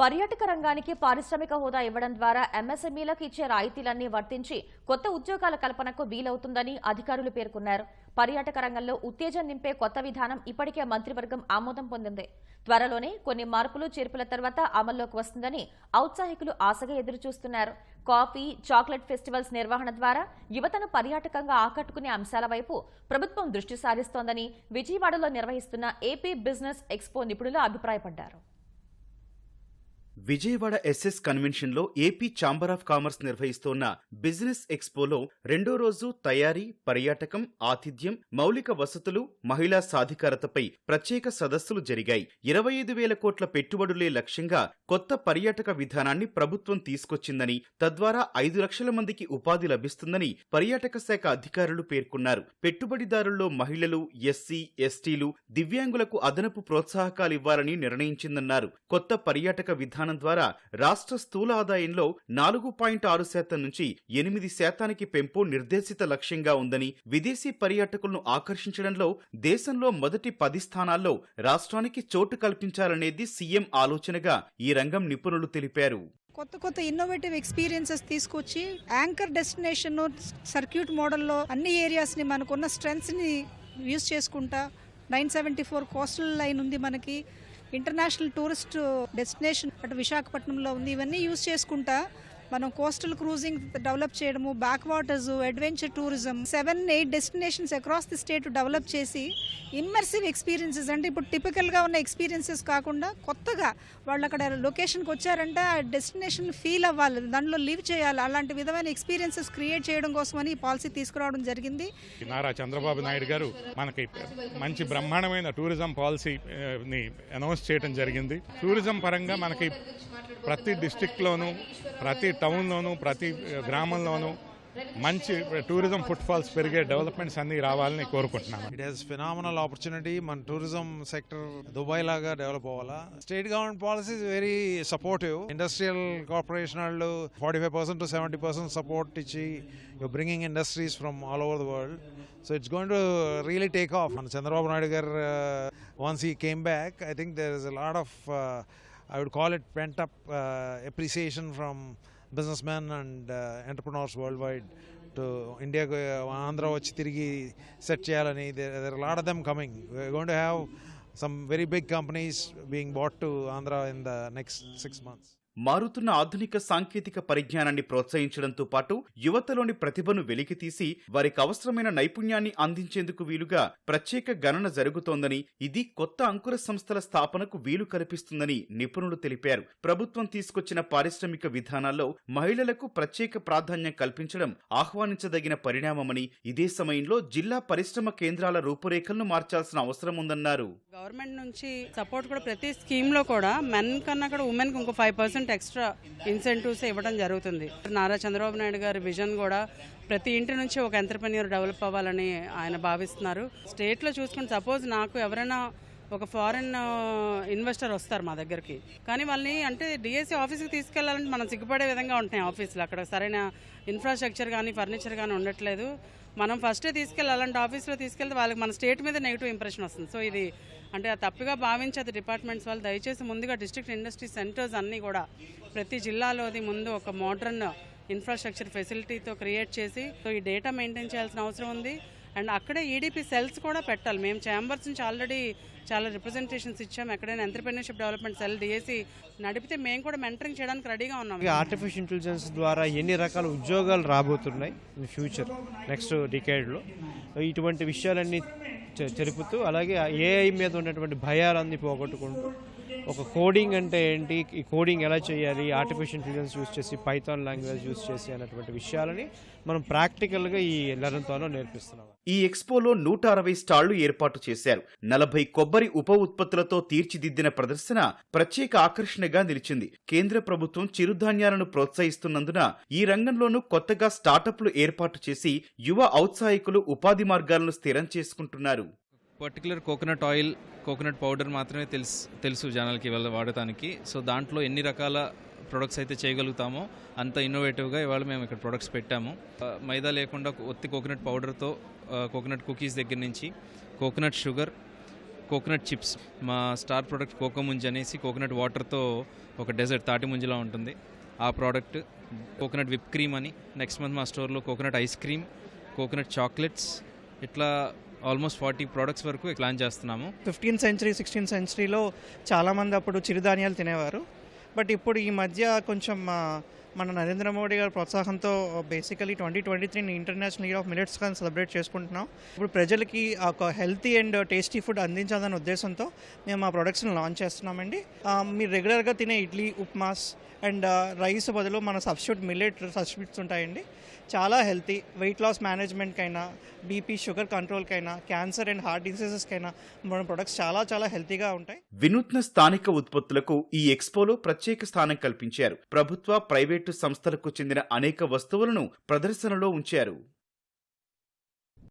పర్యాటక రంగానికి పారిశ్రామిక హోదా ఇవ్వడం ద్వారా ఎంఎస్ఎంఈలకు ఇచ్చే రాయితీలన్నీ వర్తించి కొత్త ఉద్యోగాల కల్పనకు వీలవుతుందని అధికారులు పేర్కొన్నారు. పర్యాటక రంగంలో ఉత్తేజం నింపే కొత్త విధానం ఇప్పటికే మంత్రివర్గం ఆమోదం పొందింది. త్వరలోనే కొన్ని మార్పులు చేర్పుల తర్వాత అమల్లోకి వస్తుందని ఔత్సాహికులు ఆశగా ఎదురుచూస్తున్నారు. కాఫీ చాక్లెట్ ఫెస్టివల్స్ నిర్వహణ ద్వారా యువతను పర్యాటకంగా ఆకట్టుకునే అంశాల వైపు ప్రభుత్వం దృష్టి సారిస్తోందని విజయవాడలో నిర్వహిస్తున్న ఏపీ బిజినెస్ ఎక్స్పో నిపుణులు అభిప్రాయపడ్డారు. విజయవాడ ఎస్ఎస్ కన్వెన్షన్లో ఏపీ ఛాంబర్ ఆఫ్ కామర్స్ నిర్వహిస్తోన్న బిజినెస్ ఎక్స్పోలో రెండో రోజు తయారీ పర్యాటకం ఆతిథ్యం మౌలిక వసతులు మహిళా సాధికారతపై ప్రత్యేక సదస్సులు జరిగాయి. ఇరవై ఐదు వేల కోట్ల పెట్టుబడులే లక్ష్యంగా కొత్త పర్యాటక విధానాన్ని ప్రభుత్వం తీసుకొచ్చిందని తద్వారా ఐదు లక్షల మందికి ఉపాధి లభిస్తుందని పర్యాటక శాఖ అధికారులు పేర్కొన్నారు. పెట్టుబడిదారుల్లో మహిళలు ఎస్సీ ఎస్టీలు దివ్యాంగులకు అదనపు ప్రోత్సాహకాలు ఇవ్వాలని నిర్ణయించిందన్నారు. కొత్త పర్యాటక విధానం ద్వారా రాష్ట్ర స్థూల ఆదాయంలో నాలుగు పాయింట్ ఆరు శాతం నుంచి ఎనిమిది శాతానికి పెంపు నిర్దేశిత లక్ష్యంగా ఉందని విదేశీ పర్యాటకులను ఆకర్షించడంలో దేశంలో మొదటి పది స్థానాల్లో రాష్ట్రానికి చోటు కల్పించాలనేది సీఎం ఆలోచనగా ఈ రంగం నిపుణులు తెలిపారు. కొత్త కొత్త ఇన్నోవేటివ్ ఎక్స్పీరియన్సెస్ తీసుకొచ్చి యాంకర్ డెస్టినేషన్ సర్క్యూట్ మోడల్లో అన్ని ఏరియాస్ని మనకున్న స్ట్రెంగ్స్ని యూజ్ చేసుకుంటా. Nine seventy four coastal line ఉంది మనకి. ఇంటర్నేషనల్ టూరిస్ట్ డెస్టినేషన్ అటు విశాఖపట్నంలో ఉంది. ఇవన్నీ యూజ్ చేసుకుంటా. మనం కోస్టల్ క్రూజింగ్ డెవలప్ చేయడము back waters adventure tourism seven eight destinations across the state develop చేసి ఇమ్మర్సివ్ ఎక్స్పీరియన్సెస్ అంటే ఇప్పుడు టిపికల్గా ఉన్న ఎక్స్పీరియన్సెస్ కాకుండా కొత్తగా వాళ్ళు అక్కడ లొకేషన్కి వచ్చారంటే ఆ డెస్టినేషన్ ఫీల్ అవ్వాలి దాంట్లో లివ్ చేయాలి. అలాంటి విధమైన ఎక్స్పీరియన్సెస్ క్రియేట్ చేయడం కోసమని ఈ పాలసీ తీసుకురావడం జరిగింది. నారా చంద్రబాబు నాయుడు గారు మనకి మంచి బ్రహ్మాండమైన టూరిజం పాలసీని అనౌన్స్ చేయడం జరిగింది. టూరిజం పరంగా మనకి ప్రతి డిస్టిక్లోనూ ప్రతి టౌన్లోనూ ప్రతి eh, గ్రామంలోనూ మంచి eh, టూరిజం ఫుట్ఫాల్స్ పెరిగే డెవలప్మెంట్స్ అన్ని రావాలని కోరుకుంటున్నాను. ఇట్ హాస్ ఫినామినల్ ఆపర్చునిటీ మన టూరిజం సెక్టర్ దుబాయ్ లాగా డెవలప్ అవ్వాలా? State government policies very supportive industrial corporation వాళ్ళు forty five percent to seventy percent support ఇచ్చి bringing industries from all over the world so it's going to really take off మన Chandrababu Naidu garu once he came back I think there is a lot of I would call it pent up appreciation from businessmen and uh, entrepreneurs worldwide to India, Andhra వచ్చి తిరిగి set చేయాలని there are a lot of them coming. We're going to have some very big companies being bought to Andhra in the next six months. మారుతున్న ఆధునిక సాంకేతిక పరిజ్ఞానాన్ని ప్రోత్సహించడంతో పాటు యువతలోని ప్రతిభను వెలికితీసి వారికి అవసరమైన నైపుణ్యాన్ని అందించేందుకు వీలుగా ప్రత్యేక గణన జరుగుతోందని ఇది కొత్త అంకుర సంస్థల స్థాపనకు వీలు కల్పిస్తుందని నిపుణులు తెలిపారు. ప్రభుత్వం తీసుకొచ్చిన పారిశ్రామిక విధానాల్లో మహిళలకు ప్రత్యేక ప్రాధాన్యం కల్పించడం ఆహ్వానించదగిన పరిణామమని ఇదే సమయంలో జిల్లా పరిశ్రమ కేంద్రాల రూపురేఖలను మార్చాల్సిన అవసరం ఉందన్నారు. గవర్నమెంట్ నుంచి సపోర్ట్ కూడా ప్రతి స్కీమ్లో కూడా మెన్ కన్నా కూడా ఉమెన్ ఇంకో ఫైవ్ పర్సెంట్ ఎక్స్ట్రా ఇన్సెంటివ్స్ ఇవ్వడం జరుగుతుంది. నారా చంద్రబాబు నాయుడు గారి విజన్ కూడా ప్రతి ఇంటి నుంచి ఒక ఎంటర్ప్రెన్యూర్ డెవలప్ అవ్వాలని ఆయన భావిస్తున్నారు. స్టేట్లో చూసుకుని సపోజ్ నాకు ఎవరైనా ఒక ఫారెన్ ఇన్వెస్టర్ వస్తారు మా దగ్గరికి. కానీ వాళ్ళని అంటే డిఎస్సి ఆఫీస్కి తీసుకెళ్ళాలంటే మనం సిగ్గుపడే విధంగా ఉంటున్నాయి ఆఫీసులు అక్కడ సరైన ఇన్ఫ్రాస్ట్రక్చర్ కానీ ఫర్నిచర్ కానీ ఉండట్లేదు. మనం ఫస్టే తీసుకెళ్ళి అలాంటి ఆఫీస్లో తీసుకెళ్తే వాళ్ళకి మన స్టేట్ మీద నెగిటివ్ ఇంప్రెషన్ వస్తుంది. సో ఇది అంటే తప్పుగా భావించి అది డిపార్ట్మెంట్స్ వాళ్ళు. దయచేసి ముందుగా డిస్ట్రిక్ట్ ఇండస్ట్రీ సెంటర్స్ అన్నీ కూడా ప్రతి జిల్లాలోది ముందు ఒక మోడర్న్ ఇన్ఫ్రాస్ట్రక్చర్ ఫెసిలిటీతో క్రియేట్ చేసి సో ఈ డేటా మెయింటైన్ చేయాల్సిన అవసరం ఉంది. అండ్ అక్కడే ఈడీపీ సెల్స్ కూడా పెట్టాలి. మేము ఛాంబర్స్ నుంచి ఆల్రెడీ చాలా రిప్రజెంటేషన్స్ ఇచ్చాము ఎక్కడైనా ఎంటర్ప్రెన్యూర్షిప్ డెవలప్మెంట్ సెల్ డిఎసి నడిపితే మేము కూడా మెంటరింగ్ చేయడానికి రెడీగా ఉన్నాం. ఆర్టిఫిషియల్ ఇంటెలిజెన్స్ ద్వారా ఎన్ని రకాల ఉద్యోగాలు రాబోతున్నాయి ఇన్ ఫ్యూచర్ నెక్స్ట్ డికేడ్లో ఇటువంటి విషయాలన్నీ చె- తెలుపుతూ అలాగే ఏఐ మీద ఉన్నటువంటి భయాలన్నీ పోగొట్టుకుంటూ ఒక కోడింగ్ అంటే ఏంటి? ఈ కోడింగ్ ఎలా చేయాలి? ఆర్టిఫిషియల్ ఇంటెలిజెన్స్ యూస్ చేసి పైథాన్ లాంగ్వేజ్ యూస్ చేసి అన్నటువంటి విషయాలని మనం ప్రాక్టికల్గా ఈ లెర్న్తోనో నేర్పిస్తున్నాం. ఈ ఎక్స్పోలో నూట అరవై స్టాళ్ళు ఏర్పాటు చేశారు. నలభై కొబ్బరి ఉప ఉత్పత్తులతో తీర్చిదిద్దిన ప్రదర్శన ప్రత్యేక ఆకర్షణగా నిలిచింది. కేంద్ర ప్రభుత్వం చిరుధాన్యాలను ప్రోత్సహిస్తున్నందున ఈ రంగంలోనూ కొత్తగా స్టార్టప్లు ఏర్పాటు చేసి యువ ఔత్సాహికులు ఉపాధి మార్గాలను స్థిరం చేసుకుంటున్నారు. Particular coconut oil coconut powder మాత్రమే తెలుసు తెలుసు జనాలకి ఇవాళ వాడటానికి. సో దాంట్లో ఎన్ని రకాల ప్రొడక్ట్స్ అయితే చేయగలుగుతామో అంత ఇన్నోవేటివ్గా ఇవాళ మేము ఇక్కడ ప్రొడక్ట్స్ పెట్టాము. మైదా లేకుండా ఒత్తి కోకోనట్ పౌడర్తో కోకోనట్ కుకీస్ దగ్గర నుంచి కోకోనట్ షుగర్ కోకోనట్ చిప్స్ మా స్టార్ ప్రోడక్ట్ కోకో ముంజ్ అనేసి కోకోనట్ వాటర్తో ఒక డెజర్ట్ తాటి ముంజిలా ఉంటుంది. ఆ ప్రోడక్ట్ కోకోనట్ విప్ క్రీమ్ అని నెక్స్ట్ మంత్ మా స్టోర్లో coconut ice cream coconut chocolates ఇట్లా ఆల్మోస్ట్ ఫార్టీ ప్రోడక్ట్స్ వరకు ప్లాన్ చేస్తున్నాము. ఫిఫ్టీన్ సెంచరీ సిక్స్టీన్ సెంచరీలో చాలామంది అప్పుడు చిరుధాన్యాలు తినేవారు. బట్ ఇప్పుడు ఈ మధ్య కొంచెం మన నరేంద్ర మోడీ గారి ప్రోత్సాహంతో బేసికలీ ట్వంటీ ట్వంటీ త్రీని ఇంటర్నేషనల్ ఇయర్ ఆఫ్ మిలెట్స్ కానీ సెలబ్రేట్ చేసుకుంటున్నాం. ఇప్పుడు ప్రజలకి ఒక హెల్తీ అండ్ టేస్టీ ఫుడ్ అందించాలనే ఉద్దేశంతో మేము ఆ ప్రొడక్ట్స్ని లాంచ్ చేస్తున్నామండి. మీరు రెగ్యులర్గా తినే idli upmas and rice uh, బదులు మన సబ్స్టిట్యూట్ మిల్లెట్ సబ్స్టిట్యూట్స్ ఉంటాయండి. చాలా హెల్తీ వెయిట్ లాస్ మేనేజ్మెంట్కైనా బీపీ షుగర్ కంట్రోల్కైనా క్యాన్సర్ అండ్ హార్ట్ డిసీజెస్కైనా మన ప్రొడక్ట్స్ చాలా చాలా హెల్తీగా ఉంటాయి. వినూత్న స్థానిక ఉత్పత్తులకు ఈ ఎక్స్పోలో ప్రత్యేక స్థానం కల్పించారు. ప్రభుత్వ ప్రైవేట్ సంస్థలకు చెందిన అనేక వస్తువులను ప్రదర్శనలో ఉంచారు.